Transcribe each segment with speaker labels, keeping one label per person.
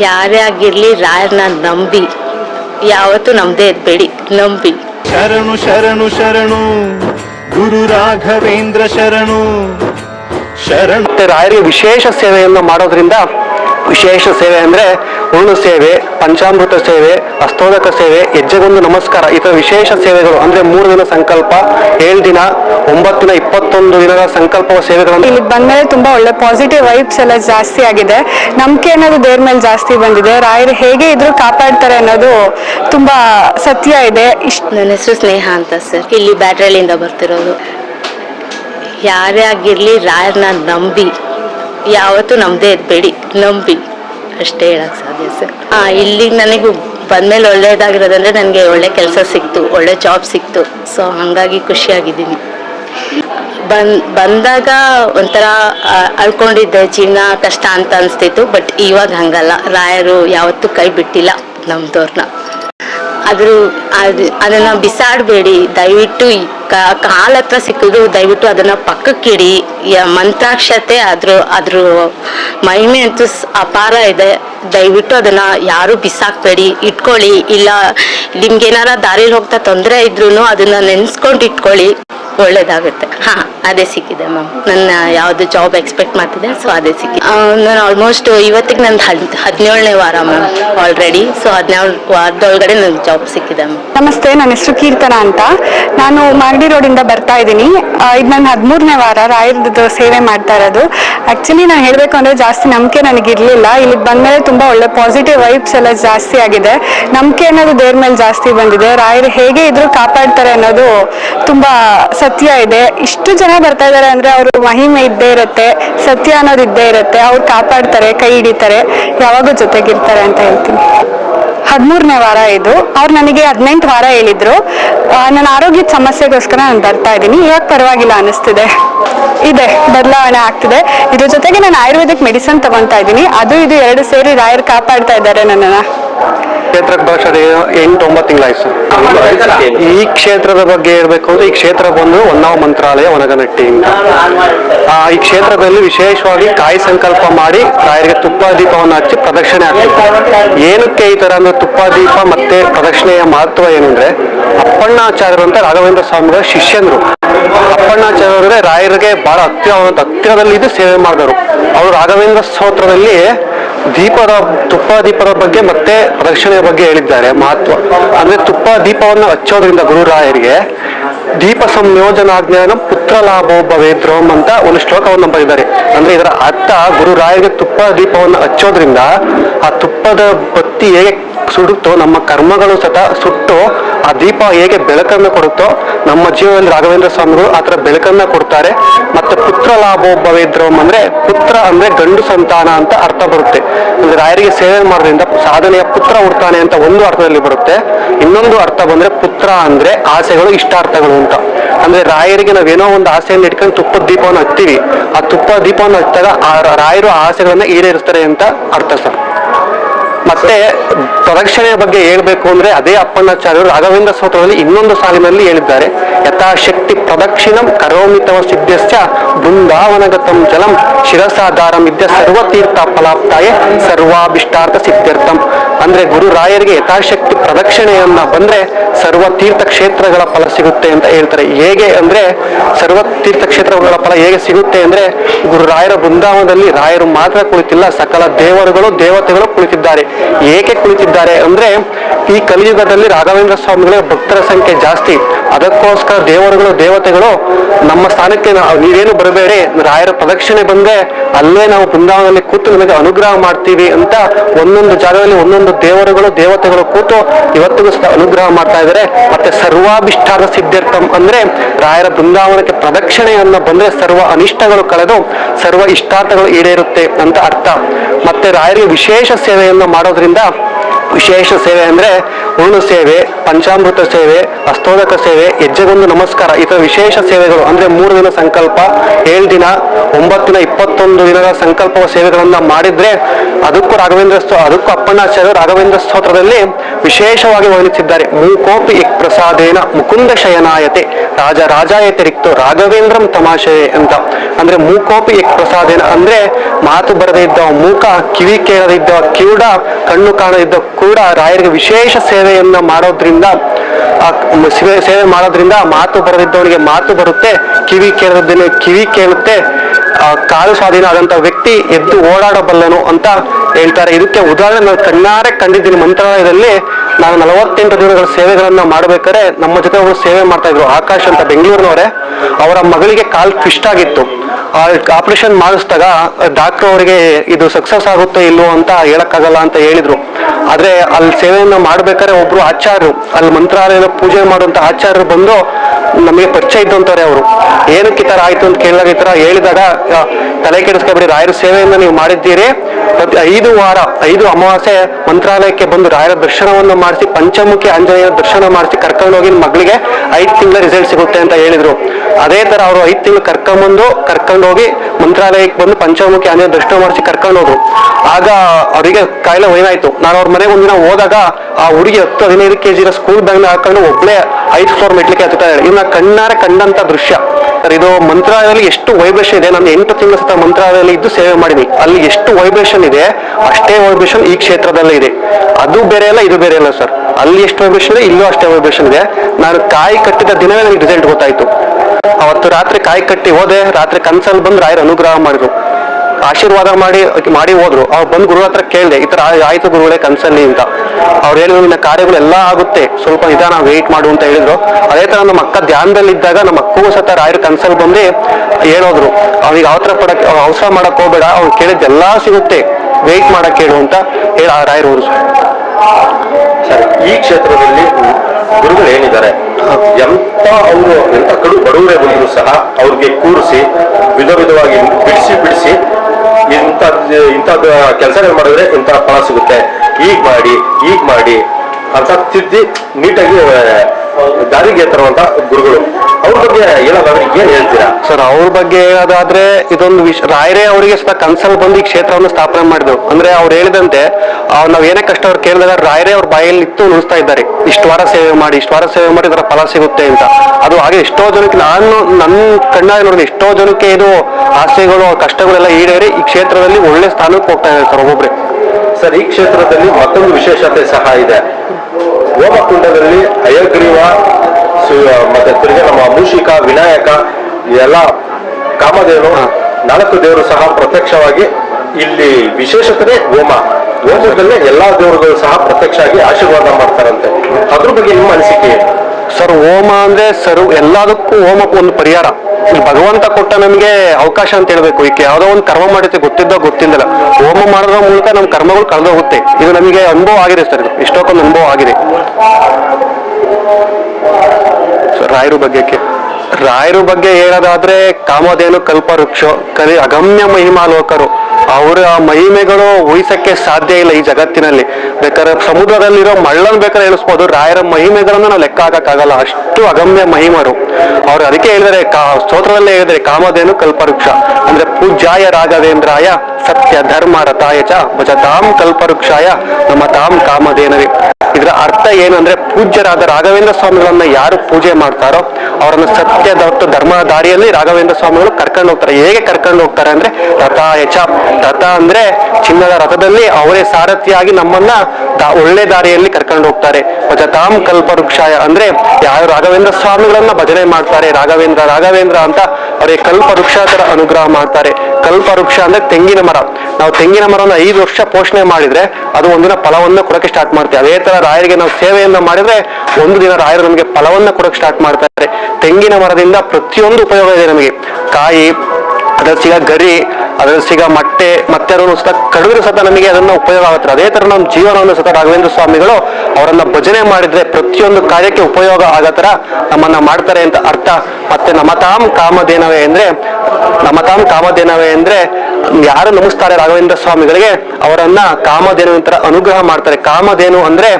Speaker 1: ಯಾರೇ ಆಗಿರ್ಲಿ ರಾಯರ್ನ ನಂಬಿ. ಯಾವತ್ತು ನಮ್ದೇ ಇರ್ಬೇಡಿ ನಂಬಿ.
Speaker 2: ಶರಣು ಶರಣು ಶರಣು. ಗುರು ರಾಘವೇಂದ್ರ ಶರಣು. ಶರಣು.
Speaker 3: ಮತ್ತೆ ರಾಯರಿಗೆ ವಿಶೇಷ ಸೇವೆಯನ್ನು ಮಾಡೋದ್ರಿಂದ ವಿಶೇಷ ಸೇವೆ ಅಂದ್ರೆ ಹುಣ್ಣು ಸೇವೆ ಪಂಚಾಮೃತ ಸೇವೆ ಹಸ್ತೋದಕ ಸೇವೆ ಹೆಜ್ಜೆಗೊಂದು ನಮಸ್ಕಾರ ಈ ಥರ ವಿಶೇಷ ಸೇವೆಗಳು ಅಂದ್ರೆ ಮೂರು ದಿನ ಸಂಕಲ್ಪ ಏಳು ದಿನ ಒಂಬತ್ತು ದಿನ ಇಪ್ಪತ್ತೊಂದು ದಿನದ ಸಂಕಲ್ಪ ಸೇವೆಗಳು
Speaker 4: ಇಲ್ಲಿ ಬಂದಮೇಲೆ ತುಂಬಾ ಒಳ್ಳೆ ಪಾಸಿಟಿವ್ ವೈಬ್ಸ್ ಎಲ್ಲ ಜಾಸ್ತಿ ಆಗಿದೆ. ನಂಬಿಕೆ ಅನ್ನೋದು ದೇವ್ರ ಮೇಲೆ ಜಾಸ್ತಿ ಬಂದಿದೆ. ರಾಯರು ಹೇಗೆ ಇದ್ರು ಕಾಪಾಡ್ತಾರೆ ಅನ್ನೋದು ತುಂಬಾ ಸತ್ಯ ಇದೆ. ಇಷ್ಟು
Speaker 1: ನನ್ನ ಹೆಸರು ಸ್ನೇಹ ಅಂತ ಸರ್. ಇಲ್ಲಿ ಬ್ಯಾಟ್ರಳ್ಳಿಯಿಂದ ಬರ್ತಿರೋದು. ಯಾರೇ ಆಗಿರ್ಲಿ ರಾಯರ್ನ ನಂಬಿ. ಯಾವತ್ತೂ ನಮ್ದೇ ಇದ್ಬೇಡಿ. ನಂಬಿ. ಅಷ್ಟೇ ಹೇಳಕ್ ಸಾಧ್ಯ ಸರ್. ಇಲ್ಲಿ ನನಗೆ ಬಂದ್ಮೇಲೆ ಒಳ್ಳೇದಾಗಿರೋದಂದ್ರೆ ನನಗೆ ಒಳ್ಳೆ ಕೆಲಸ ಸಿಕ್ತು, ಒಳ್ಳೆ ಜಾಬ್ ಸಿಕ್ತು. ಸೊ ಹಂಗಾಗಿ ಖುಷಿಯಾಗಿದ್ದೀನಿ. ಬಂದ್, ಬಂದಾಗ ಒಂಥರ ಅಳ್ಕೊಂಡಿದ್ದೆ, ಜೀವನ ಕಷ್ಟ ಅಂತ ಅನಿಸ್ತಿತ್ತು ಬಟ್ ಇವಾಗ ಹಂಗಲ್ಲ. ರಾಯರು ಯಾವತ್ತೂ ಕೈ ಬಿಟ್ಟಿಲ್ಲ ನಮ್ದವ್ರನ್ನ ಆದ್ರೂ ಅದ್ ಅದನ್ನ ಬಿಸಾಡಬೇಡಿ. ದಯವಿಟ್ಟು ಕಾಲ ಹತ್ರ ಸಿಕ್ಕಿದ್ರು ದಯವಿಟ್ಟು ಅದನ್ನ ಪಕ್ಕಕ್ಕಿಡಿ. ಮಂತ್ರಾಕ್ಷತೆ ಅದ್ರ ಅದ್ರ ಮಹಿಮೆ ಅಂತೂ ಅಪಾರ ಇದೆ. ದಯವಿಟ್ಟು ಅದನ್ನ ಯಾರು ಬಿಸಾಕ್ಬೇಡಿ. ಇಟ್ಕೊಳ್ಳಿ. ಇಲ್ಲ ನಿಮ್ಗೆ ಏನಾರ ದಾರಿಲಿ ಹೋಗ್ತಾ ತೊಂದರೆ ಇದ್ರು ಅದನ್ನ ನೆನ್ಸ್ಕೊಂಡು ಇಟ್ಕೊಳ್ಳಿ. ಒಳ್ಳೇದಾಗುತ್ತೆ. ಹಾ, ಅದೇ ಸಿಕ್ಕಿದೆ ಮ್ಯಾಮ್ ನನ್ನ ಯಾವ್ದು ಜಾಬ್ ಎಕ್ಸ್ಪೆಕ್ಟ್ ಮಾಡ್ತಿದೆ ಸೊ ಅದೇ ಸಿಕ್ಕಿ ನಾನು ಆಲ್ಮೋಸ್ಟ್ ಇವತ್ತಿಗೆ ನಂದು ಹದ್, ಹದಿನೇಳನೇ ವಾರ ಮ್ಯಾಮ್ ಆಲ್ರೆಡಿ ಸೊ ಹದಿನೇಳು ವಾರದೊಳಗಡೆ ನನಗೆ ಜಾಬ್ ಸಿಕ್ಕಿದೆ ಮ್ಯಾಮ್
Speaker 4: ನಮಸ್ತೆ, ನನ್ನ ಹೆಸರು ಕೀರ್ತನ ಅಂತ. ನಾನು ಮಾಗಡಿ ರೋಡಿಂದ ಬರ್ತಾ ಇದ್ದೀನಿ. ಇದು ನನ್ನ ಹದಿಮೂರನೇ ವಾರ ರಾಯರದ್ದು ಸೇವೆ ಮಾಡ್ತಾ ಇರೋದು. ಆ್ಯಕ್ಚುಲಿ ನಾನು ಹೇಳಬೇಕು ಅಂದರೆ ಜಾಸ್ತಿ ನಂಬಿಕೆ ನನಗೆ ಇರಲಿಲ್ಲ ಇಲ್ಲಿಗೆ ಬಂದಮೇಲೆ ತುಂಬ ಒಳ್ಳೆ ಪಾಸಿಟಿವ್ ವೈಬ್ಸ್ ಎಲ್ಲ ಜಾಸ್ತಿ ಆಗಿದೆ. ನಂಬಿಕೆ ಅನ್ನೋದು ದೇವ್ರ ಮೇಲೆ ಜಾಸ್ತಿ ಬಂದಿದೆ. ರಾಯರು ಹೇಗೆ ಇದ್ರು ಕಾಪಾಡ್ತಾರೆ ಅನ್ನೋದು ತುಂಬ ಸತ್ಯ ಇದೆ. ಇಷ್ಟು ಜನ ಬರ್ತಾ ಇದ್ದಾರೆ ಅಂದರೆ ಅವರು ಮಹಿಮೆ ಇದ್ದೇ ಇರುತ್ತೆ. ಸತ್ಯ ಅನ್ನೋದು ಇದ್ದೇ ಇರುತ್ತೆ. ಅವ್ರು ಕಾಪಾಡ್ತಾರೆ, ಕೈ ಹಿಡಿತಾರೆ. ಯಾವಾಗೂ ಜೊತೆಗಿರ್ತಾರೆ ಅಂತ ಹೇಳ್ತೀನಿ. ಹದಿಮೂರನೇ ವಾರ ಇದು. ಅವ್ರು ನನಗೆ ಹದಿನೆಂಟು ವಾರ ಹೇಳಿದ್ರು. ನನ್ನ ಆರೋಗ್ಯದ ಸಮಸ್ಯೆಗೋಸ್ಕರ ನಾನು ಬರ್ತಾ ಇದ್ದೀನಿ. ಇವಾಗ ಪರವಾಗಿಲ್ಲ ಅನಿಸ್ತಿದೆ ಇದೆ, ಬದಲಾವಣೆ ಆಗ್ತಿದೆ. ಇದ್ರ ಜೊತೆಗೆ ನಾನು ಆಯುರ್ವೇದಿಕ್ ಮೆಡಿಸಿನ್ ತಗೊತಾ ಇದ್ದೀನಿ. ಅದು ಇದು ಎರಡು ಸೇರಿ ರಾಯರು ಕಾಪಾಡ್ತಾ ಇದ್ದಾರೆ ನನ್ನನ್ನು.
Speaker 3: ಕ್ಷೇತ್ರಕ್ಕೆ ಬರೋಷ್ಟೇ ಎಂಟು ಒಂಬತ್ತು ತಿಂಗಳಾಯ್ತು. ಈ ಕ್ಷೇತ್ರದ ಬಗ್ಗೆ ಹೇಳ್ಬೇಕು ಅಂದ್ರೆ ಈ ಕ್ಷೇತ್ರ ಬಂದು ಹೊನ್ನಾವ ಮಂತ್ರಾಲಯ ಆ, ಈ ಕ್ಷೇತ್ರದಲ್ಲಿ ವಿಶೇಷವಾಗಿ ಕಾಯಿ ಸಂಕಲ್ಪ ಮಾಡಿ ರಾಯರಿಗೆ ತುಪ್ಪ ದೀಪವನ್ನು ಹಚ್ಚಿ ಪ್ರದಕ್ಷಿಣೆ ಆಗ್ತಿತ್ತು ಏನಕ್ಕೆ ಈ ತರ ಅಂದ್ರೆ ತುಪ್ಪ ದೀಪ ಮತ್ತೆ ಪ್ರದಕ್ಷಿಣೆಯ ಮಹತ್ವ ಏನಂದ್ರೆ ಅಪ್ಪಣ್ಣಾಚಾರ್ಯರು ಅಂತ ರಾಘವೇಂದ್ರ ಸ್ವಾಮಿಗಳ ಶಿಷ್ಯಂದ್ರು. ಅಪ್ಪಣ್ಣಾಚಾರ್ಯ ಅಂದ್ರೆ ರಾಯರಿಗೆ ಬಹಳ ಹತ್ತಿರ ಹತ್ತಿರದಲ್ಲಿ ಇದು ಸೇವೆ ಮಾಡಿದರು ಅವರು ರಾಘವೇಂದ್ರ ಸ್ತೋತ್ರದಲ್ಲಿ ದೀಪದ, ತುಪ್ಪ ದೀಪದ ಬಗ್ಗೆ ಮತ್ತೆ ಪ್ರದಕ್ಷಿಣೆಯ ಬಗ್ಗೆ ಹೇಳಿದ್ದಾರೆ ಮಹತ್ವ. ಅಂದ್ರೆ ತುಪ್ಪ ದೀಪವನ್ನು ಹಚ್ಚೋದ್ರಿಂದ ಗುರುರಾಯರಿಗೆ ದೀಪ ಸಂಯೋಜನಾಜ್ಞಾನ ಪುತ್ರ ಲಾಭೋ ಭವೇದ್ರೋಮ್ ಅಂತ ಒಂದು ಶ್ಲೋಕವನ್ನು ಬರೆದಿದ್ದಾರೆ. ಅಂದ್ರೆ ಇದರ ಅರ್ಥ ಗುರುರಾಯರಿಗೆ ತುಪ್ಪ ದೀಪವನ್ನು ಹಚ್ಚೋದ್ರಿಂದ ಆ ತುಪ್ಪದ ಬತ್ತಿ ಹೇಗೆ ಸುಡುತ್ತೋ, ನಮ್ಮ ಕರ್ಮಗಳು ಸತ ಸುಟ್ಟು ಆ ದೀಪ ಹೇಗೆ ಬೆಳಕನ್ನು ಕೊಡುತ್ತೋ, ನಮ್ಮ ಜೀವನದಲ್ಲಿ ರಾಘವೇಂದ್ರ ಸ್ವಾಮಿಗಳು ಆ ಥರ ಬೆಳಕನ್ನ ಕೊಡ್ತಾರೆ. ಮತ್ತೆ ಪುತ್ರ ಲಾಭೋಭವೇದ್ರವಂ ಅಂದ್ರೆ, ಪುತ್ರ ಅಂದ್ರೆ ಗಂಡು ಸಂತಾನ ಅಂತ ಅರ್ಥ ಬರುತ್ತೆ. ಅಂದ್ರೆ ರಾಯರಿಗೆ ಸೇವೆ ಮಾಡೋದ್ರಿಂದ ಸಾಧನೆಯ ಪುತ್ರ ಹುಡ್ತಾನೆ ಅಂತ ಒಂದು ಅರ್ಥದಲ್ಲಿ ಬರುತ್ತೆ. ಇನ್ನೊಂದು ಅರ್ಥ ಬಂದ್ರೆ ಪುತ್ರ ಅಂದ್ರೆ ಆಸೆಗಳು, ಇಷ್ಟಾರ್ಥಗಳು ಅಂತ. ಅಂದ್ರೆ ರಾಯರಿಗೆ ನಾವೇನೋ ಒಂದು ಆಸೆಯನ್ನು ಇಟ್ಕೊಂಡು ತುಪ್ಪದ ದೀಪವನ್ನು ಹತ್ತೀವಿ ಆ ತುಪ್ಪ ದೀಪವನ್ನು ಹಚ್ಚಿದಾಗ ಆ ರಾಯರು ಆಸೆಗಳನ್ನ ಈಡೇರಿಸ್ತಾರೆ ಅಂತ ಅರ್ಥ ಸರ್. ಮತ್ತೆ ಪ್ರದಕ್ಷಿಣೆಯ ಬಗ್ಗೆ ಹೇಳ್ಬೇಕು ಅಂದ್ರೆ ಅದೇ ಅಪ್ಪಣ್ಣಾಚಾರ್ಯರು ರಾಘವೇಂದ್ರ ಸ್ತೋತ್ರದಲ್ಲಿ ಇನ್ನೊಂದು ಸಾಲಿನಲ್ಲಿ ಹೇಳಿದ್ದಾರೆ. ಯಥಾಶಕ್ತಿ ಪ್ರದಕ್ಷಿಣಂ ಕರೋಮಿತವ ಸಿದ್ಧಸ್ಯ ಬೃಂದಾವನಗತಂ ಜಲಂ ಶಿರಸಾಧಾರಂ ಇದ್ದ ಸರ್ವತೀರ್ಥ ಫಲಾಪ್ತಾಯ ಸರ್ವಾಭಿಷ್ಟಾರ್ಥ ಸಿದ್ಧಾರ್ಥಂ. ಅಂದ್ರೆ ಗುರು ರಾಯರಿಗೆ ಯಥಾಶಕ್ತಿ ಪ್ರದಕ್ಷಿಣೆಯನ್ನ ಬಂದ್ರೆ ಸರ್ವ ತೀರ್ಥ ಕ್ಷೇತ್ರಗಳ ಫಲ ಸಿಗುತ್ತೆ ಅಂತ ಹೇಳ್ತಾರೆ. ಹೇಗೆ ಅಂದ್ರೆ ಸರ್ವ ತೀರ್ಥ ಕ್ಷೇತ್ರಗಳ ಫಲ ಹೇಗೆ ಸಿಗುತ್ತೆ ಅಂದ್ರೆ ಗುರು ರಾಯರ ಬೃಂದಾವನದಲ್ಲಿ ರಾಯರು ಮಾತ್ರ ಕುಳಿತಿಲ್ಲ, ಸಕಲ ದೇವರುಗಳು, ದೇವತೆಗಳು ಕುಳಿತಿದ್ದಾರೆ. ಏಕೆ ಕುಳಿತಿದ್ದಾರೆ ಅಂದ್ರೆ ಈ ಕಲಿಯುಗದಲ್ಲಿ ರಾಘವೇಂದ್ರ ಸ್ವಾಮಿಗಳ ಭಕ್ತರ ಸಂಖ್ಯೆ ಜಾಸ್ತಿ. ಅದಕ್ಕೋಸ್ಕರ ದೇವರುಗಳು, ದೇವತೆಗಳು ನಮ್ಮ ಸ್ಥಾನಕ್ಕೆ ನಾವು ನೀವೇನು ಬರಬೇಡಿ. ರಾಯರ ಪ್ರದಕ್ಷಿಣೆ ಬಂದ್ರೆ ಅಲ್ಲೇ ನಾವು ಬೃಂದಾವನದಲ್ಲಿ ಕೂತು ನಿಮಗೆ ಅನುಗ್ರಹ ಮಾಡ್ತೀವಿ ಅಂತ ಒಂದೊಂದು ಜಾಗದಲ್ಲಿ ಒಂದೊಂದು ದೇವರುಗಳು, ದೇವತೆಗಳು ಕೂತು ಇವತ್ತಿಗೂ ಅನುಗ್ರಹ ಮಾಡ್ತಾ ಇದ್ದಾರೆ. ಮತ್ತೆ ಸರ್ವಾಭಿಷ್ಠಾನ ಸಿದ್ಧಾರ್ಥಂ ಅಂದ್ರೆ ರಾಯರ ಬೃಂದಾವನಕ್ಕೆ ಪ್ರದಕ್ಷಿಣೆಯನ್ನ ಬಂದ್ರೆ ಸರ್ವ ಅನಿಷ್ಟಗಳು ಕಳೆದು ಸರ್ವ ಇಷ್ಟಾರ್ಥಗಳು ಈಡೇರುತ್ತೆ ಅಂತ ಅರ್ಥ. ಮತ್ತೆ ರಾಯರಿಗೆ ವಿಶೇಷ ಸೇವೆಯನ್ನು ಮಾಡೋದ್ರಿಂದ ವಿಶೇಷ ಸೇವೆ ಅಂದ್ರೆ ಉರುಳು ಸೇವೆ, ಪಂಚಾಮೃತ ಸೇವೆ ಹಸ್ತೋದಕ ಸೇವೆ ಹೆಜ್ಜೆಗೊಂದು ನಮಸ್ಕಾರ ಈ ಥರ ವಿಶೇಷ ಸೇವೆಗಳು ಅಂದ್ರೆ ಮೂರು ದಿನ ಸಂಕಲ್ಪ, ಏಳು ದಿನ, ಒಂಬತ್ತು ದಿನ, ಇಪ್ಪತ್ತೊಂದು ದಿನಗಳ ಸಂಕಲ್ಪ ಸೇವೆಗಳನ್ನು ಮಾಡಿದ್ರೆ ಅದಕ್ಕೂ ರಾಘವೇಂದ್ರ ಸ್ತೋ, ಅದಕ್ಕೂ ಅಪ್ಪಣ್ಣಾಚಾರ್ಯರು ರಾಘವೇಂದ್ರ ಸ್ತೋತ್ರದಲ್ಲಿ ವಿಶೇಷವಾಗಿ ವರ್ಣಿಸಿದ್ದಾರೆ. ಮೂಕೋಪಿ ಇಕ್ ಪ್ರಸಾದೇನ ಮುಕುಂದ ಶಯನಾಯತೆ, ರಾಜ ರಾಜಾಯತೆ ರಿಕ್ತು ರಾಘವೇಂದ್ರಂ ತಮಾಷೆ ಅಂತ. ಅಂದ್ರೆ ಮೂಕೋಪಿ ಇಕ್ ಪ್ರಸಾದೇನ ಅಂದ್ರೆ ಮಾತು ಬರದೇ ಇದ್ದ ಮೂಕ, ಕಿವಿ ಕೇಳದಿದ್ದ ಕಿವುಡ, ಕಣ್ಣು ಕಾಣದಿದ್ದ ಕೂಡ ರಾಯರಿಗೆ ವಿಶೇಷ ಸೇವೆಯನ್ನ ಮಾಡೋದ್ರಿಂದ ಸೇವೆ- ಮಾಡೋದ್ರಿಂದ ಮಾತು ಬರೆದಿದ್ದವನಿಗೆ ಮಾತು ಬರುತ್ತೆ, ಕಿವಿ ಕೇಳದಿದ್ದವನಿಗೆ ಕಿವಿ ಕೇಳುತ್ತೆ ಕಾಲು ಸ್ವಾಧೀನ ಆದಂತ ವ್ಯಕ್ತಿ ಎದ್ದು ಓಡಾಡಬಲ್ಲನು ಅಂತ ಹೇಳ್ತಾರೆ. ಇದಕ್ಕೆ ಉದಾಹರಣೆ ನಾನು ಕಣ್ಣಾರೆ ಕಂಡಿದ್ದೀನಿ. ಮಂತ್ರಾಲಯದಲ್ಲಿ ನಾನು ನಲವತ್ತೆಂಟು ದಿನಗಳ ಸೇವೆಗಳನ್ನ ಮಾಡಬೇಕಾದ್ರೆ ನಮ್ಮ ಜೊತೆ ಅವರು ಸೇವೆ ಮಾಡ್ತಾ ಇದ್ರು, ಆಕಾಶ್ ಅಂತ ಬೆಂಗಳೂರಿನವರೇ. ಅವರ ಮಗಳಿಗೆ ಕಾಲ್ ಟ್ವಿಸ್ಟ್ ಆಗಿತ್ತು. ಆಪರೇಷನ್ ಮಾಡಿಸ್ದಾಗ ಡಾಕ್ಟರ್ ಅವರಿಗೆ ಇದು ಸಕ್ಸಸ್ ಆಗುತ್ತೋ ಇಲ್ಲೋ ಅಂತ ಹೇಳಕ್ಕಾಗಲ್ಲ ಅಂತ ಹೇಳಿದ್ರು. ಆದ್ರೆ ಅಲ್ಲಿ ಸೇವೆಯನ್ನ ಮಾಡ್ಬೇಕಾದ್ರೆ ಒಬ್ರು ಆಚಾರ್ಯರು, ಅಲ್ಲಿ ಮಂತ್ರಾಲಯದ ಪೂಜೆ ಮಾಡುವಂತ ಆಚಾರ್ಯರು ಬಂದು ನಮಗೆ ಪರಿಚಯ ಇದ್ದಂತವ್ರೆ ಅವರು. ಏನಕ್ಕೆ ಈ ತರ ಆಯ್ತು ಅಂತ ಕೇಳಿದಾಗ ಈ ತರ ಹೇಳಿದಾಗ ತಲೆ ಕೆಡಿಸ್ಕೊಬೇಡಿ ರಾಯರ ಸೇವೆಯನ್ನ ನೀವು ಮಾಡಿದ್ದೀರಿ. ಪ್ರತಿ ಐದು ವಾರ, ಐದು ಅಮಾವಾಸ್ಯೆ ಮಂತ್ರಾಲಯಕ್ಕೆ ಬಂದು ರಾಯರ ದರ್ಶನವನ್ನು ಮಾಡಿಸಿ, ಪಂಚಮುಖಿ ಆಂಜನೇಯ ದರ್ಶನ ಮಾಡಿಸಿ ಕರ್ಕೊಂಡು ಹೋಗಿ ಮಗಳಿಗೆ ಐದು ತಿಂಗಳ ರಿಸಲ್ಟ್ ಸಿಗುತ್ತೆ ಅಂತ ಹೇಳಿದ್ರು. ಅದೇ ತರ ಅವರು ಐದು ತಿಂಗಳು ಕರ್ಕೊಂಡ್ಬಂದು ಕರ್ಕೊಂಡೋಗಿ ಮಂತ್ರಾಲಯಕ್ಕೆ ಬಂದು ಪಂಚಮುಖಿ ಆಂಜನೇಯ ದರ್ಶನ ಮಾಡಿಸಿ ಕರ್ಕೊಂಡು ಹೋದ್ರು. ಆಗ ಅವರಿಗೆ ಕಾಯಿಲೆ ವೈನಾಯ್ತು. ನಾನು ಅವ್ರ ಮನೆಗೆ ಒಂದಿನ ಹೋದಾಗ ಆ ಹುಡುಗಿ ಹತ್ತು ಹದಿನೈದು ಕೆಜಿ ಸ್ಕೂಲ್ ಬ್ಯಾಗ್ ಹಾಕೊಂಡು ಒಬ್ಳೆ ಐದು ಫ್ಲೋರ್ ಮೆಟ್ಲಿಕ್ಕೆ ಹತ್ತುತ್ತಾ ಇನ್ನ ಕಣ್ಣಾರೆ ಕಂಡಂತ ದೃಶ್ಯ. ಸರ್, ಇದು ಮಂತ್ರಾಲಯದಲ್ಲಿ ಎಷ್ಟು ವೈಬ್ರೇಷನ್ ಇದೆ? ನಾನು ಎಂಟು ತಿಂಗಳ ಸತ ಮಂತ್ರಾಲಯದಲ್ಲಿ ಇದ್ದು ಸೇವೆ ಮಾಡಿದ್ವಿ ಅಲ್ಲಿ ಎಷ್ಟು ವೈಬ್ರೇಷನ್ ಇದೆ? ಅಷ್ಟೇ ವೈಬ್ರೇಷನ್ ಈ ಕ್ಷೇತ್ರದಲ್ಲೇ ಇದೆ. ಅದು ಬೇರೆ ಅಲ್ಲ, ಇದು ಬೇರೆ ಅಲ್ಲ, ಸರ್. ಅಲ್ಲಿ ಎಷ್ಟು ವೈಬ್ರೇಷನ್ ಇದೆ, ಇಲ್ಲೂ ಅಷ್ಟೇ ವೈಬ್ರೇಷನ್ ಇದೆ. ನಾನು ಕಾಯಿ ಕಟ್ಟಿದ ದಿನವೇ ನನಗೆ ರಿಸಲ್ಟ್ ಗೊತ್ತಾಯ್ತು. ಅವತ್ತು ರಾತ್ರಿ ಕಾಯಿ ಕಟ್ಟಿ ಹೋದೆ, ರಾತ್ರಿ ಕನ್ಸಲ್ಲಿ ಬಂದು ರಾಯರ ಅನುಗ್ರಹ ಮಾಡಿದ್ರು. ಆಶೀರ್ವಾದ ಮಾಡಿ ಮಾಡಿ ಹೋದ್ರು. ಅವ್ರು ಬಂದು ಗುರು ಹತ್ರ ಕೇಳಿದೆ, ಈ ತರ ಆಯ್ತು ಗುರುಗಳೇ ಕನ್ಸಲ್ಲಿ ಅಂತ. ಅವ್ರು ಹೇಳಿದ್ರು, ನಿನ್ನ ಕಾರ್ಯಗಳೆಲ್ಲ ಆಗುತ್ತೆ. ಸ್ವಲ್ಪ ನಿಧಾನ ವೆಯ್ಟ್ ಮಾಡು ಅಂತ ಹೇಳಿದ್ರು. ಅದೇ ತರ ನಮ್ಮ ಅಕ್ಕ ಧ್ಯಾನದಲ್ಲಿ ಇದ್ದಾಗ ನಮ್ಮ ಅಕ್ಕಗೂ ಸತ ರಾಯರು ಕನ್ಸಲ್ಲಿ ಬಂದು ಹೇಳೋದ್ರು. ಅವ್ನಿಗೆ ಅವತರ ಪಡಕ್ ಅವಸರ ಮಾಡಕ್ ಹೋಗ್ಬೇಡ ಅವ್ನು ಎಲ್ಲಾ ಸಿಗುತ್ತೆ. ವೆಯ್ಟ್ ಮಾಡಕ್ ಹೇಳು ಅಂತ ಹೇಳ ರಾಯರು
Speaker 5: ಸರ್ ಈ ಕ್ಷೇತ್ರದಲ್ಲಿ ಗುರುಗಳು ಏನಿದ್ದಾರೆ ಎಂತ ಅವರು ಎಂತ ಕಡು ಬಡವರೇ ಬಂದ್ರು ಸಹ ಅವ್ರಿಗೆ ಕೂರಿಸಿ, ವಿಧ ವಿಧವಾಗಿ ಬಿಡಿಸಿ ಬಿಡಿಸಿ ಇಂಥ, ಇಂಥದ್ದು ಕೆಲಸಗಳು ಮಾಡಿದ್ರೆ ಇಂಥ ಫಲ ಸಿಗುತ್ತೆ. ಈಗ ಮಾಡಿ ಈಗ ಮಾಡಿ ಅಂತ ತಿದ್ದಿ ನೀಟಾಗಿ ದಾರಿಗೆ ತರುವಂತ ಗುರುಗಳು. ಅವ್ರ ಬಗ್ಗೆ ಏನ್ ಹೇಳ್ತೀರಾ?
Speaker 3: ಸರ್ ಅವ್ರ ಬಗ್ಗೆ ಹೇಳೋದಾದ್ರೆ ಇದೊಂದು ವಿಷ ರಾಯರೇ ಅವರಿಗೆ ಸ್ವಲ್ಪ ಕನ್ಸಲ್ ಬಂದು ಈ ಕ್ಷೇತ್ರವನ್ನು ಸ್ಥಾಪನೆ ಮಾಡಿದ್ರು. ಅಂದ್ರೆ ಅವ್ರು ಹೇಳಿದಂತೆ ಅವ್ರು ನಾವ್ ಏನೇ ಕಷ್ಟ ಅವ್ರು ಕೇಳಿದಾಗ ರಾಯರೇ ಅವ್ರ ಬಾಯಲ್ಲಿ ಇತ್ತು ನುಡಿಸ್ತಾ ಇದ್ದಾರೆ. ಇಷ್ಟು ವಾರ ಸೇವೆ ಮಾಡಿ ಇಷ್ಟು ವಾರ ಸೇವೆ ಮಾಡಿ ಇದರ ಫಲ ಸಿಗುತ್ತೆ ಅಂತ. ಅದು ಹಾಗೆ ಎಷ್ಟೋ ಜನಕ್ಕೆ ನಾನು ನನ್ನ ಕಣ್ಣಾಗಿ ನೋಡಿದೆ ಎಷ್ಟೋ ಜನಕ್ಕೆ ಇದು ಆಸೆಗಳು ಅವ್ರ ಕಷ್ಟಗಳೆಲ್ಲ ಈಡೇರಿ ಈ ಕ್ಷೇತ್ರದಲ್ಲಿ ಒಳ್ಳೆ ಸ್ಥಾನಕ್ಕೆ ಹೋಗ್ತಾ ಇದ್ದಾರೆ ಸರ್ ಒಬ್ಬೊಬ್ರೆ.
Speaker 5: ಸರ್ ಈ ಕ್ಷೇತ್ರದಲ್ಲಿ ಮತ್ತೊಂದು ವಿಶೇಷತೆ ಸಹ ಇದೆ. ಹೋಮಕುಂಡದಲ್ಲಿ ಹಯಗ್ರೀವ ಮತ್ತೆ ತಿರ್ಗಿ ನಮ್ಮ ಮೂಷಿಕ ವಿನಾಯಕ ಎಲ್ಲ ಕಾಮದೇವರು ನಾಲ್ಕು ದೇವರು ಸಹ ಪ್ರತ್ಯಕ್ಷವಾಗಿ ಇಲ್ಲಿ ವಿಶೇಷತೆ ಹೋಮ. ಹೋಮದಲ್ಲೇ ಎಲ್ಲಾ ದೇವರುಗಳು ಸಹ ಪ್ರತ್ಯಕ್ಷ ಆಗಿ ಆಶೀರ್ವಾದ ಮಾಡ್ತಾರಂತೆ. ಅದ್ರ ಬಗ್ಗೆ ನಿಮ್ಮ ಅನಿಸಿಕೆ
Speaker 3: ಸರ್ ಹೋಮ ಅಂದ್ರೆ ಸರ್ ಎಲ್ಲದಕ್ಕೂ ಹೋಮಕ್ಕೂ ಒಂದು ಪರಿಹಾರ. ಭಗವಂತ ಕೊಟ್ಟ ನಮಗೆ ಅವಕಾಶ ಅಂತ ಹೇಳ್ಬೇಕು. ಈಕೆ ಯಾವ್ದೋ ಒಂದು ಕರ್ಮ ಮಾಡುತ್ತೆ ಗೊತ್ತಿದ್ದ ಗೊತ್ತಿಲ್ಲ ಹೋಮ ಮಾಡೋದ್ರ ಮೂಲಕ ನಮ್ಮ ಕರ್ಮಗಳು ಕಳೆದೋಗುತ್ತೆ. ಇದು ನಮಗೆ ಅನುಭವ ಆಗಿದೆ ಸರ್ ಇದು. ಎಷ್ಟೊಂದು ಅನುಭವ ಆಗಿದೆ. ರಾಯರು ಬಗ್ಗೆಕ್ಕೆ ರಾಯರು ಬಗ್ಗೆ ಹೇಳೋದಾದ್ರೆ ಕಾಮಧೇನು ಕಲ್ಪವೃಕ್ಷ ಕಲಿ ಅಗಮ್ಯ ಮಹಿಮಾ ಲೋಕರು. ಅವರ ಮಹಿಮೆಗಳು ಊಹಿಸಕ್ಕೆ ಸಾಧ್ಯ ಇಲ್ಲ ಈ ಜಗತ್ತಿನಲ್ಲಿ. ಬೇಕಾದ್ರೆ ಸಮುದ್ರದಲ್ಲಿರೋ ಮಳ್ಳನ್ ಬೇಕಾದ್ರೆ ಹೇಳಿಸ್ಬೋದು ರಾಯರ ಮಹಿಮೆಗಳನ್ನ ನಾವು ಲೆಕ್ಕ ಹಾಕಕ್ಕಾಗಲ್ಲ. ಅಷ್ಟು ಅಗಮ್ಯ ಮಹಿಮರು. ಅವ್ರು ಅದಕ್ಕೆ ಹೇಳಿದರೆ ಸ್ತೋತ್ರದಲ್ಲೇ ಹೇಳಿದರೆ ಕಾಮಧೇನು ಕಲ್ಪವೃಕ್ಷ. ಅಂದ್ರೆ ಪೂಜ್ಯಾಯ ರಾಘವೇಂದ್ರಾಯ ಸತ್ಯ ಧರ್ಮ ರಥಾಯ ಚ ಭಜತಾಂ ಕಲ್ಪವೃಕ್ಷಾಯ ನಮ್ಮ ತಾಮ್ ಕಾಮಧೇನವೇ. ಇದರ ಅರ್ಥ ಏನು ಅಂದ್ರೆ ಪೂಜ್ಯರಾದ ರಾಘವೇಂದ್ರ ಸ್ವಾಮಿಗಳನ್ನ ಯಾರು ಪೂಜೆ ಮಾಡ್ತಾರೋ ಅವರನ್ನ ಸತ್ಯ ಧರ್ಮ ದಾರಿಯಲ್ಲಿ ರಾಘವೇಂದ್ರ ಸ್ವಾಮಿಗಳು ಕರ್ಕೊಂಡು ಹೋಗ್ತಾರೆ. ಹೇಗೆ ಕರ್ಕೊಂಡು ಹೋಗ್ತಾರೆ ಅಂದ್ರೆ ರಥಾಯ ಚ. ರಥ ಅಂದ್ರೆ ಚಿನ್ನದ ರಥದಲ್ಲಿ ಅವರೇ ಸಾರಥಿಯಾಗಿ ನಮ್ಮನ್ನ ಒಳ್ಳೆ ದಾರಿಯಲ್ಲಿ ಕರ್ಕೊಂಡು ಹೋಗ್ತಾರೆ. ಭಜತಾಂ ಕಲ್ಪವೃಕ್ಷಾಯ ಅಂದ್ರೆ ಯಾರು ರಾಘವೇಂದ್ರ ಸ್ವಾಮಿಗಳನ್ನ ಭಜನೆ ಮಾಡ್ತಾರೆ, ರಾಘವೇಂದ್ರ ರಾಘವೇಂದ್ರ ಅಂತ ಅವರಿಗೆ ಕಲ್ಪವೃಕ್ಷ ತರ ಅನುಗ್ರಹ ಮಾಡ್ತಾರೆ. ಕಲ್ಪವೃಕ್ಷ ಅಂದ್ರೆ ತೆಂಗಿನ ಮರ. ನಾವು ತೆಂಗಿನ ಮರವನ್ನು ಐದು ವರ್ಷ ಪೋಷಣೆ ಮಾಡಿದ್ರೆ ಅದು ಒಂದಿನ ಫಲವನ್ನ ಕೊಡಕ್ಕೆ ಸ್ಟಾರ್ಟ್ ಮಾಡ್ತೀವಿ. ಅದೇ ತರ ರಾಯರಿಗೆ ನಾವು ಸೇವೆಯನ್ನ ಮಾಡಿದ್ರೆ ಒಂದು ದಿನ ರಾಯರು ನಮಗೆ ಫಲವನ್ನ ಕೊಡಕ್ಕೆ ಸ್ಟಾರ್ಟ್ ಮಾಡ್ತಾರೆ. ತೆಂಗಿನ ಮರದಿಂದ ಪ್ರತಿಯೊಂದು ಉಪಯೋಗ ಇದೆ ನಮಗೆ. ಕಾಯಿ ಅದರ ಸಿಗ ಗರಿ ಅದರ ಸಿಗ ಮಟ್ಟೆ ಮತ್ತೆ ಸತ ಕಡುವಿನ ಸತ ನಮಗೆ ಅದನ್ನ ಉಪಯೋಗ ಆಗುತ್ತೆ ಅದೇ ತರ ನಮ್ಮ ಜೀವನವನ್ನು ಸತ ರಾಘವೇಂದ್ರ ಸ್ವಾಮಿಗಳು ಅವರನ್ನ ಭಜನೆ ಮಾಡಿದ್ರೆ ಪ್ರತಿಯೊಂದು ಕಾರ್ಯಕ್ಕೆ ಉಪಯೋಗ ಆಗೋ ತರ ನಮ್ಮನ್ನ ಮಾಡ್ತಾರೆ ಅಂತ ಅರ್ಥ. ಮತ್ತೆ ನಮತಾಂ ಕಾಮಧೇನವೇ ಅಂದ್ರೆ ನಮತಾಂ ಕಾಮಧೇನವೇ ಅಂದ್ರೆ ಯಾರು ನಮಿಸ್ತಾರೆ ರಾಘವೇಂದ್ರ ಸ್ವಾಮಿಗಳಿಗೆ, ಅವರನ್ನ ಕಾಮಧೇನು ತರ ಅನುಗ್ರಹ ಮಾಡ್ತಾರೆ. ಕಾಮಧೇನು ಅಂದ್ರೆ,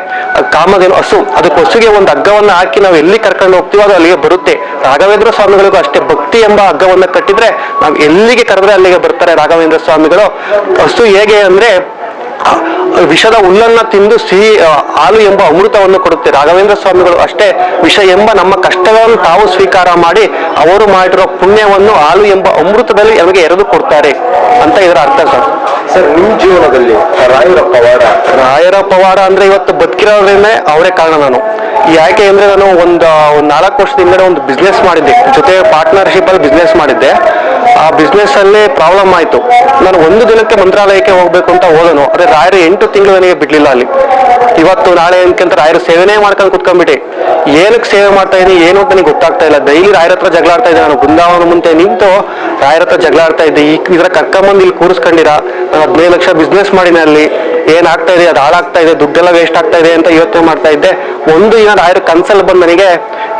Speaker 3: ಕಾಮಧೇನು ಹಸು. ಅದಕ್ಕೆ ಹಸುಗೆ ಒಂದು ಹಗ್ಗವನ್ನ ಹಾಕಿ ನಾವು ಎಲ್ಲಿ ಕರ್ಕೊಂಡು ಹೋಗ್ತೀವೋ ಅದು ಅಲ್ಲಿಗೆ ಬರುತ್ತೆ. ರಾಘವೇಂದ್ರ ಸ್ವಾಮಿಗಳಿಗೂ ಅಷ್ಟೇ ಭಕ್ತಿ ಎಂಬ ಹಗ್ಗವನ್ನ ಕಟ್ಟಿದ್ರೆ ನಾವು ಎಲ್ಲಿಗೆ ಕರೆದ್ರೆ ಅಲ್ಲಿಗೆ ಬರ್ತಾರೆ ರಾಘವೇಂದ್ರ ಸ್ವಾಮಿಗಳು. ಹಸು ಹೇಗೆ ಅಂದ್ರೆ ವಿಷದ ಹುಲ್ಲನ್ನ ತಿಂದು ಸಿಹಿ ಹಾಲು ಎಂಬ ಅಮೃತವನ್ನು ಕೊಡುತ್ತೆ. ರಾಘವೇಂದ್ರ ಸ್ವಾಮಿಗಳು ಅಷ್ಟೇ ವಿಷ ಎಂಬ ನಮ್ಮ ಕಷ್ಟಗಳನ್ನು ತಾವು ಸ್ವೀಕಾರ ಮಾಡಿ ಅವರು ಮಾಡಿರೋ ಪುಣ್ಯವನ್ನು ಹಾಲು ಎಂಬ ಅಮೃತದಲ್ಲಿ ನಮಗೆ ಎರೆದು ಕೊಡ್ತಾರೆ ಅಂತ ಇದರ ಅರ್ಥ ಸರ್.
Speaker 5: ಸರ್ ನಿಮ್ಮ ಜೀವನದಲ್ಲಿ ರಾಯರ ಪವಾಡ?
Speaker 3: ರಾಯರ ಪವಾಡ ಅಂದ್ರೆ ಇವತ್ತು ಬದುಕಿರೋದ್ರಿಂದ ಅವರೇ ಕಾರಣ ನಾನು. ಯಾಕೆ ಅಂದ್ರೆ ನಾನು ಒಂದು ಒಂದ್ ನಾಲ್ಕು ವರ್ಷದಿಂದ ಒಂದು ಬಿಸ್ನೆಸ್ ಮಾಡಿದ್ದೆ. ಜೊತೆ ಪಾರ್ಟ್ನರ್ಶಿಪ್ ಅಲ್ಲಿ ಬಿಸ್ನೆಸ್ ಮಾಡಿದ್ದೆ. ಆ ಬಿಸ್ನೆಸ್ ಅಲ್ಲಿ ಪ್ರಾಬ್ಲಮ್ ಆಯ್ತು. ನಾನು ಒಂದು ದಿನಕ್ಕೆ ಮಂತ್ರಾಲಯಕ್ಕೆ ಹೋಗ್ಬೇಕು ಅಂತ ಹೋದನು. ಅದೇ ರಾಯರು ಎಂಟು ತಿಂಗಳು ನನಗೆ ಬಿಡ್ಲಿಲ್ಲ ಅಲ್ಲಿ. ಇವತ್ತು ನಾಳೆ ಅನ್ಕಂತ ರಾಯರು ಸೇವೆನೇ ಮಾಡ್ಕೊಂಡು ಕುತ್ಕೊಂಡ್ಬಿಟ್ಟೆ. ಏನಕ್ಕೆ ಸೇವೆ ಮಾಡ್ತಾ ಇದೀನಿ ಏನು ಅಂತ ನನಗೆ ಗೊತ್ತಾಗ್ತಾ ಇಲ್ಲ. ಡೈಲಿ ರಾಯರ ಹತ್ರ ಜಗಳ ಆಡ್ತಾ ಇದ್ದೆ ನಾನು. ಬೃಂದಾವನ ಮುಂದೆ ನಿಂತು ರಾಯರ ಹತ್ರ ಜಗಳ ಆಡ್ತಾ ಇದ್ದೆ. ಈ ಇದ್ರ ಕರ್ಕೊಂಬಂದು ಇಲ್ಲಿ ಕೂರಿಸ್ಕೊಂಡಿರ? ನಾನು ಹದಿನೈದು ಲಕ್ಷ ಬಿಸ್ನೆಸ್ ಮಾಡಿನ ಅಲ್ಲಿ. ಏನಾಗ್ತಾ ಇದೆ? ಅದು ಹಾಳಾಗ್ತಾ ಇದೆ? ದುಡ್ಡೆಲ್ಲ ವೇಸ್ಟ್ ಆಗ್ತಾ ಇದೆ ಅಂತ ಯೋಚನೆ ಮಾಡ್ತಾ ಇದ್ದೆ. ಒಂದು ದಿನ ರಾಯರ ಕನ್ಸಲ್ಲಿ ಬಂದು ನನಗೆ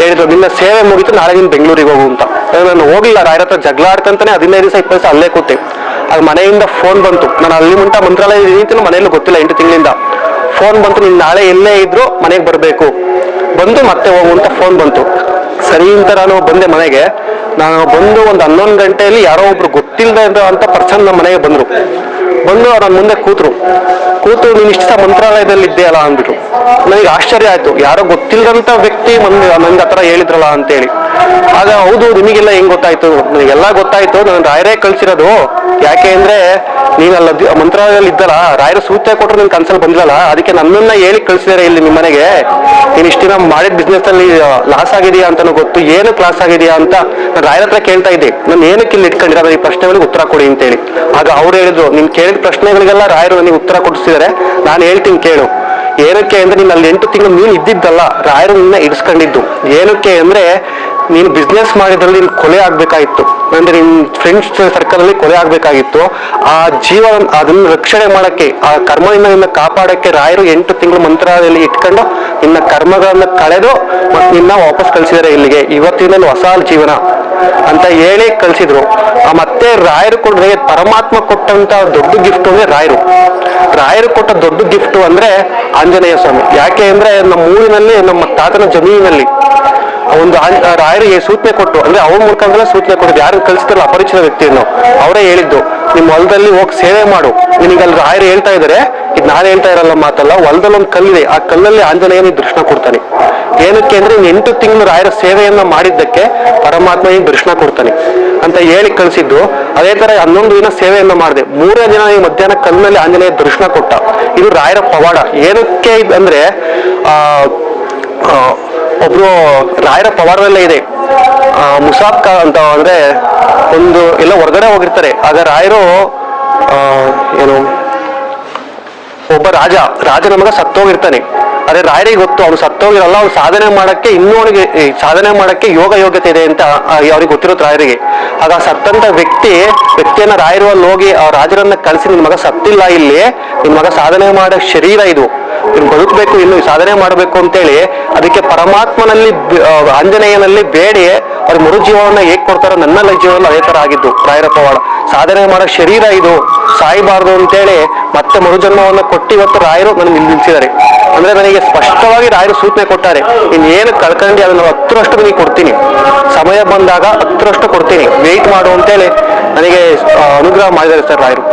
Speaker 3: ಹೇಳಿದ್ರು, ನಿನ್ನ ಸೇವೆ ಮುಗಿತು, ನಾಳೆ ನೀನು ಬೆಂಗಳೂರಿಗೆ ಹೋಗು ಅಂತ. ನಾನು ಹೋಗಿಲ್ಲ ರಾಯರ ಹತ್ರ ಜಗಳ ಆಡ್ಕಂತಾನೆ ಹದಿನೈದು ದಿವಸ, ಇಪ್ಪತ್ತು ದಿವಸ ಅಲ್ಲೇ ಕೂತೆ. ಅದು ಮನೆಯಿಂದ ಫೋನ್ ಬಂತು. ನಾನು ಅಲ್ಲಿ ಮುಂಟ ಮಂತ್ರಾಲಯ ಇದೀನಿ ಮನೆಯಲ್ಲೂ ಗೊತ್ತಿಲ್ಲ ಎಂಟು ತಿಂಗಳಿಂದ. ಫೋನ್ ಬಂತು, ನೀನು ನಾಳೆ ಎಲ್ಲೇ ಇದ್ರು ಮನೆಗೆ ಬರಬೇಕು. ಬಂದು ಮತ್ತೆ ಹೋಗು ಅಂತ ಫೋನ್ ಬಂತು. ಸರಿ ನಾನು ಬಂದೆ ಮನೆಗೆ. ನಾನು ಬಂದು ಒಂದು ಹನ್ನೊಂದು ಗಂಟೆಯಲ್ಲಿ ಯಾರೋ ಒಬ್ರು ಗೊತ್ತಿಲ್ಲದೆ ಅಂತ ಪರ್ಸನ್ ನಮ್ಮ ಮನೆಗೆ ಬಂದರು. ಬಂದು ಅವ್ರ ಮುಂದೆ ಕೂತರು. ಕೂತು ನೀನು ಇಷ್ಟ ಮಂತ್ರಾಲಯದಲ್ಲಿ ಅಲ್ಲ ಅಂದ್ಬಿಟ್ಟು ನನಗೆ ಆಶ್ಚರ್ಯ ಆಯ್ತು. ಯಾರೋ ಗೊತ್ತಿಲ್ಲದಂತ ವ್ಯಕ್ತಿ ಮಂದಿ ನಂಗೆ ಹತ್ರ ಹೇಳಿದ್ರಲ್ಲ ಅಂತೇಳಿ. ಆಗ ಹೌದು, ನಿಮಗೆಲ್ಲ ಹೆಂಗ್ ಗೊತ್ತಾಯ್ತು? ನನಗೆಲ್ಲ ಗೊತ್ತಾಯ್ತು. ನಾನು ರಾಯರೇ ಕಳ್ಸಿರೋದು. ಯಾಕೆ ಅಂದ್ರೆ ನೀನ್ ಅಲ್ಲ ಮಂತ್ರಾಲಯದಲ್ಲಿ ಇದ್ದಲ್ಲ, ರಾಯರ ಸೂಚನೆ ಕೊಟ್ಟರು ನಿನ್ ಕನ್ಸಲ್ ಬಂದಿಲ್ಲ ಅದಕ್ಕೆ ನನ್ನನ್ನ ಹೇಳಿ ಕಳ್ಸಿದಾರೆ ಇಲ್ಲಿ ನಿಮ್ಮ ಮನೆಗೆ ನೀನ್ ಇಷ್ಟ ದಿನ ಮಾಡಿದ ಬಿಸ್ನೆಸ್ ಅಲ್ಲಿ ಲಾಸ್ ಆಗಿದೆಯಾ ಅಂತಾನು ಗೊತ್ತು, ಏನು ಕ್ಲಾಸ್ ಆಗಿದೆಯಾ ಅಂತ ನಾನು ರಾಯರ ಹತ್ರ ಕೇಳ್ತಾ ಇದ್ದೆ. ನಾನು ಏನಕ್ಕೆ ಇಲ್ಲಿ ಇಟ್ಕೊಂಡಿರೋ ಈ ಪ್ರಶ್ನೆಗಳಿಗೆ ಉತ್ತರ ಕೊಡಿ ಅಂತೇಳಿ. ಆಗ ಅವ್ರು ಹೇಳಿದ್ರು, ನೀನ್ ಕೇಳಿದ ಪ್ರಶ್ನೆಗಳಿಗೆಲ್ಲ ರಾಯರು ನನಗೆ ಉತ್ತರ ಕೊಡಿಸಿದಾರೆ, ನಾನು ಹೇಳ್ತೀನಿ ಕೇಳು. ಏನಕ್ಕೆ ಅಂದ್ರೆ ನೀನ್ ಅಲ್ಲಿ ಎಂಟು ತಿಂಗಳು ನೀನು ಇದ್ದಿದ್ದಲ್ಲ, ರಾಯರು ನಿನ್ನ ಇಡಿಸ್ಕೊಂಡಿದ್ದು ಏನಕ್ಕೆ ಅಂದ್ರೆ ನೀನು ಬಿಸ್ನೆಸ್ ಮಾಡಿದ್ರಲ್ಲಿ ನೀನು ಕೊಲೆ ಆಗಬೇಕಾಗಿತ್ತು. ಅಂದ್ರೆ ನಿನ್ ಫ್ರೆಂಡ್ಸ್ ಸರ್ಕಲ್ ಅಲ್ಲಿ ಕೊಲೆ ಆಗಬೇಕಾಗಿತ್ತು. ಆ ಜೀವ ಅದನ್ನ ರಕ್ಷಣೆ ಮಾಡಕ್ಕೆ, ಆ ಕರ್ಮದಿಂದ ನಿನ್ನ ಕಾಪಾಡಕ್ಕೆ ರಾಯರು ಎಂಟು ತಿಂಗಳು ಮಂತ್ರಾಲಯದಲ್ಲಿ ಇಟ್ಕೊಂಡು ನಿನ್ನ ಕರ್ಮಗಳನ್ನ ಕಳೆದು ಮತ್ತೆ ನಿನ್ನ ವಾಪಸ್ ಕಳಿಸಿದ್ದಾರೆ ಇಲ್ಲಿಗೆ. ಇವತ್ತಿನ ಹೊಸ ಜೀವನ ಅಂತ ಹೇಳಿ ಕಳಿಸಿದ್ರು. ಆ ಮತ್ತೆ ರಾಯರು ಕೊಡ್ರೆ ಪರಮಾತ್ಮ ಕೊಟ್ಟಂತ ದೊಡ್ಡ ಗಿಫ್ಟ್ ಅಂದ್ರೆ ರಾಯರು. ರಾಯರು ಕೊಟ್ಟ ದೊಡ್ಡ ಗಿಫ್ಟ್ ಅಂದ್ರೆ ಆಂಜನೇಯ ಸ್ವಾಮಿ. ಯಾಕೆ ಅಂದ್ರೆ ನಮ್ಮ ಊರಿನಲ್ಲಿ, ನಮ್ಮ ತಾತನ ಜಮೀನಿನಲ್ಲಿ ಒಂದು ರಾಯರಿಗೆ ಸೂಚನೆ ಕೊಟ್ಟು ಅಂದ್ರೆ ಅವ್ರ ಮುಖಾಂತರ ಸೂಚನೆ ಕೊಟ್ಟಿದ್ದು ಯಾರು ಕಲಿಸ್ತಾರಲ್ಲ ಅಪರಿಚಿತ ವ್ಯಕ್ತಿಯನ್ನು ಅವರೇ ಹೇಳಿದ್ದು ನಿಮ್ಮ ಹೊಲದಲ್ಲಿ ಹೋಗಿ ಸೇವೆ ಮಾಡು. ನಿನಗೆ ಅಲ್ಲಿ ರಾಯರು ಹೇಳ್ತಾ ಇದಾರೆ ಇದು ನಾನು ಹೇಳ್ತಾ ಇರಲ್ಲ ಮಾತಲ್ಲ ಹೊಲದಲ್ಲಿ ಒಂದು ಕಲ್ಲಿದೆ ಆ ಕಲ್ಲಲ್ಲಿ ಆಂಜನೇಯ ನೀನು ದರ್ಶನ ಕೊಡ್ತಾನೆ. ಏನಕ್ಕೆ ಅಂದ್ರೆ ಎಂಟು ತಿಂಗಳು ರಾಯರ ಸೇವೆಯನ್ನ ಮಾಡಿದ್ದಕ್ಕೆ ಪರಮಾತ್ಮ ನೀನು ದರ್ಶನ ಕೊಡ್ತಾನೆ. ಅಂತ ಹೇಳಿ ಕಳಿಸಿದ್ದು ಅದೇ ತರ ಹನ್ನೊಂದು ದಿನ ಸೇವೆಯನ್ನ ಮಾಡಿದೆ. ಮೂರನೇ ದಿನ ಈ ಮಧ್ಯಾಹ್ನ ಕಲ್ಲಿನಲ್ಲಿ ಆಂಜನೇಯ ದರ್ಶನ ಕೊಟ್ಟ. ಇದು ರಾಯರ ಪವಾಡ. ಏನಕ್ಕೆ ಅಂದ್ರೆ ಆ, ಒಬ್ರು ರಾಯರ ಪವಾಡದಲ್ಲೇ ಇದೆ. ಖಾ ಅಂತ ಅಂದ್ರೆ ಒಂದು ಎಲ್ಲ ಹೊರಗಡೆ ಹೋಗಿರ್ತಾರೆ. ಆಗ ರಾಯರು ಏನು, ಒಬ್ಬ ರಾಜ ರಾಜನ ಮಗ ಸತ್ತೋಗಿರ್ತಾನೆ. ಅದೇ ರಾಯರಿಗೆ ಗೊತ್ತು, ಅವ್ನು ಸತ್ತೋಗಿರಲ್ಲ, ಅವ್ನು ಸಾಧನೆ ಮಾಡಕ್ಕೆ ಇನ್ನೂ ಅವನಿಗೆ ಸಾಧನೆ ಮಾಡಕ್ಕೆ ಯೋಗ ಯೋಗ್ಯತೆ ಇದೆ ಅಂತ ಅವ್ರಿಗೆ ಗೊತ್ತಿರುತ್ತೆ ರಾಯರಿಗೆ. ಆಗ ಸತ್ತಂತ ವ್ಯಕ್ತಿ, ವ್ಯಕ್ತಿಯನ್ನ ರಾಯರು ಅಲ್ಲಿ ಹೋಗಿ ಆ ರಾಜರನ್ನ ಕಳಿಸಿ, ನಿನ್ ಮಗ ಸತ್ತಿಲ್ಲ ಇಲ್ಲಿ, ನಿನ್ ಮಗ ಸಾಧನೆ ಮಾಡೋ ಶರೀರ ಇದು. ಬದುಕಬೇಕು ಇನ್ನು ಸಾಧನೆ ಮಾಡಬೇಕು ಅಂತೇಳಿ ಅದಕ್ಕೆ ಪರಮಾತ್ಮನಲ್ಲಿ ಆಂಜನೇಯನಲ್ಲಿ ಬೇಡಿ, ಅವ್ರ ಮರುಜೀವನ ಹೇಗ್ ಕೊಡ್ತಾರೋ ನನ್ನ ಜೀವನ ಅದೇ ತರ ಆಗಿದ್ದು ರಾಯರ ಸಾಧನೆ ಮಾಡೋ ಶರೀರ ಇದು, ಸಾಯಬಾರ್ದು ಅಂತೇಳಿ ಮತ್ತೆ ಮರುಜನ್ಮವನ್ನ ಕೊಟ್ಟು ಇವತ್ತು ರಾಯರು ನನಗೆ ನಿಲ್ಲಿಸಿದ್ದಾರೆ ಅಂದ್ರೆ ನನಗೆ ಸ್ಪಷ್ಟವಾಗಿ ರಾಯರು ಸೂಚನೆ ಕೊಟ್ಟಾರೆ, ಇನ್ನೇನು ಕಳ್ಕೊಂಡು ಅದನ್ನ ಹತ್ತರಷ್ಟು ನಿನಗೆ ಕೊಡ್ತೀನಿ. ಸಮಯ ಬಂದಾಗ ಹತ್ತರಷ್ಟು ಕೊಡ್ತೀನಿ ವೆಯ್ಟ್ ಮಾಡು ಅಂತೇಳಿ ನನಗೆ ಅನುಗ್ರಹ ಮಾಡಿದ್ದಾರೆ ಸರ್ ರಾಯರು.